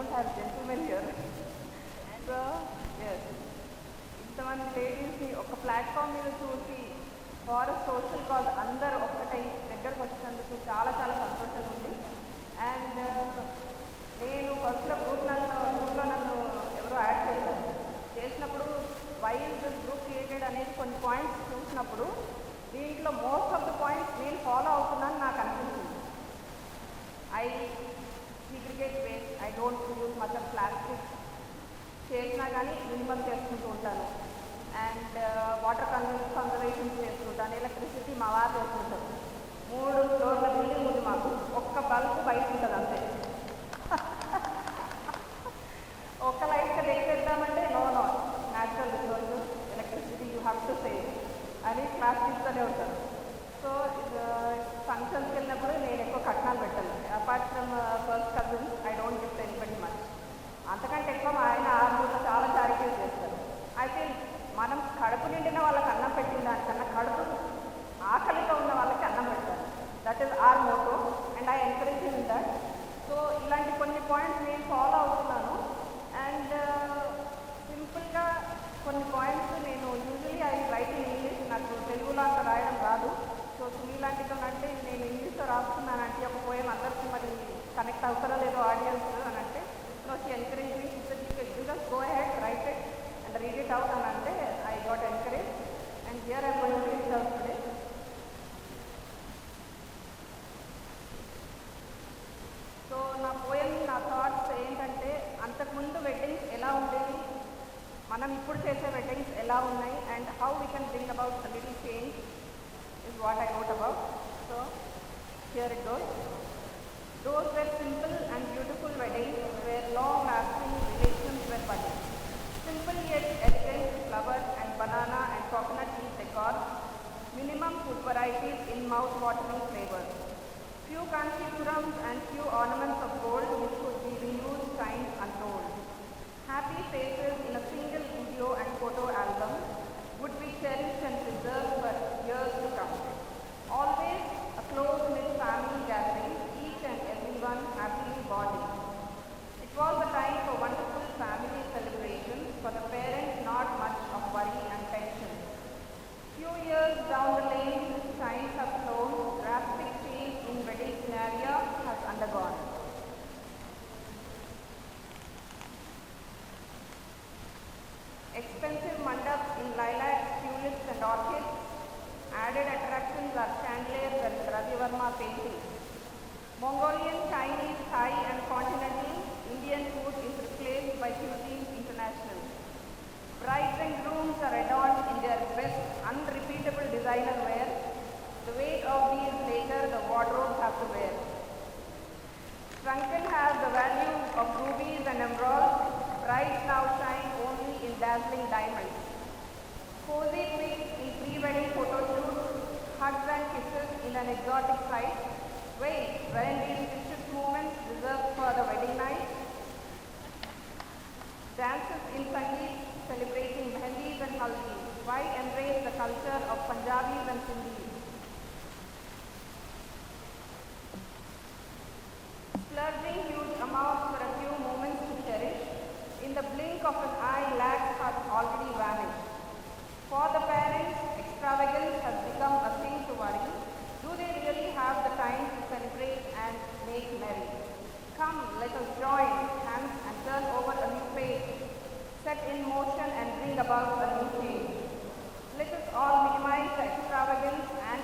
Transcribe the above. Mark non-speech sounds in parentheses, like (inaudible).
don't have gentlemen here. So, yes. ఇంతమంది లేడీస్ని ఒక ప్లాట్ఫామ్ మీద చూసి ఫార్ సోషల్ కాజ్ అందరూ ఒక్కటై దగ్గరకు వచ్చినందుకు చాలా చాలా సంతోషంగా ఉంది అండ్ uh, నేను ఫస్ట్లో గ్రూప్ నన్ను గ్రూప్లో నన్ను ఎవరో యాడ్ చేశాను చేసినప్పుడు వైల్ దిస్ గ్రూప్ క్రియేటెడ్ అనేది కొన్ని పాయింట్స్ చూసినప్పుడు దీంట్లో మోస్ట్ ఆఫ్ ద పాయింట్స్ నేను ఫాలో అవుతున్నాను నాకు అనిపించింది I segregate waste I don't use much of plastic చేసినా కానీ మినిమం చేసుకుంటూ ఉంటాను అండ్ వాటర్ కన్వర్ కన్జర్వేషన్ చేసుకుంటాను ఎలక్ట్రిసిటీ మా వారు చేసుకుంటారు మూడు ఫ్లోర్ల బిల్డింగ్ ఉంది మాకు. ఒక్క బల్బ్ బయట ఉంటుంది అంతే. (laughs) ఒక్క light పెట్టేద్దామంటే no no natural resource electricity you have to save అని క్లాస్ తీస్తూనే ఉంటాను సో ఫంక్షన్స్కి వెళ్ళినప్పుడు నేను ఎక్కువ కట్నాలు పెట్టాను. Apart from first cousins I don't gift anybody much అంతకంటే ఎక్కువ మా ఆయన ఆరు చాలా చారిటీలు చేస్తారు. అయితే మనం కడుపు నిండిన వాళ్ళకి అన్నం పెట్టిన దానికన్నా కడుపు ఆకలితో ఉన్న వాళ్ళకి అన్నం పెడతారు that is our motto and I encourage in that so ఇలాంటి కొన్ని పాయింట్స్ నేను ఫాలో అవుతున్నాను. అండ్ సింపుల్గా కొన్ని పాయింట్స్ నేను usually I write in English నాకు తెలుగులో అంత రాయడం రాదు సో అంటే నేను ఇంగ్లీష్లో రాస్తున్నానంటే ఒక పోయం అందరికీ మరి కనెక్ట్ అవుతారో లేదో ఆడియన్స్ అని అంటే so she encourage me you just go head write it and read it out అని అంటే I got encourage and here I going to read out today so నా పోయం నా థాట్స్ ఏంటంటే అంతకుముందు వెడ్డింగ్స్ ఎలా ఉండేవి? మనం ఇప్పుడు చేసే వెడ్డింగ్స్ ఎలా ఉన్నాయి? And how we can think about little change what I wrote about. So here it goes. Those were simple and beautiful weddings where long-lasting relations were budding. Simple yet elegant flowers and banana and coconut leaf decor, minimum food varieties in mouth-watering flavors. Few country kanchipurams and few ornaments of gold which could be reused times untold. Happy faces in a single video and photo album in lilacs, tulips and orchids. Added attractions are chandeliers and Ravi paintings. Mongolian, Chinese, Thai and continental Indian food is replaced by cuisine international. Brides and grooms are adorned in their best unrepeatable designer wear. The weight of these later the wardrobes have to wear. Trunken have the value of rubies and emeralds. Brides now shine only in dazzling diamonds. Cozy pics in pre-wedding photo shoots, hugs and kisses in an exotic sight. Wait, weren't these precious moments reserved for the wedding night? Dances in Sangeet celebrating Mehndis and Haldi. Why embrace the culture of Punjabis and Sindhis? Splurging huge amounts for a few moments to cherish. In the blink of an eye, lakhs have already vanished. For the parents, extravagance has become a thing to worry. Do they really have the time to celebrate and make merry? Come, let us join hands and turn over a new page, set in motion and bring about a new change. Let us all minimize the extravagance and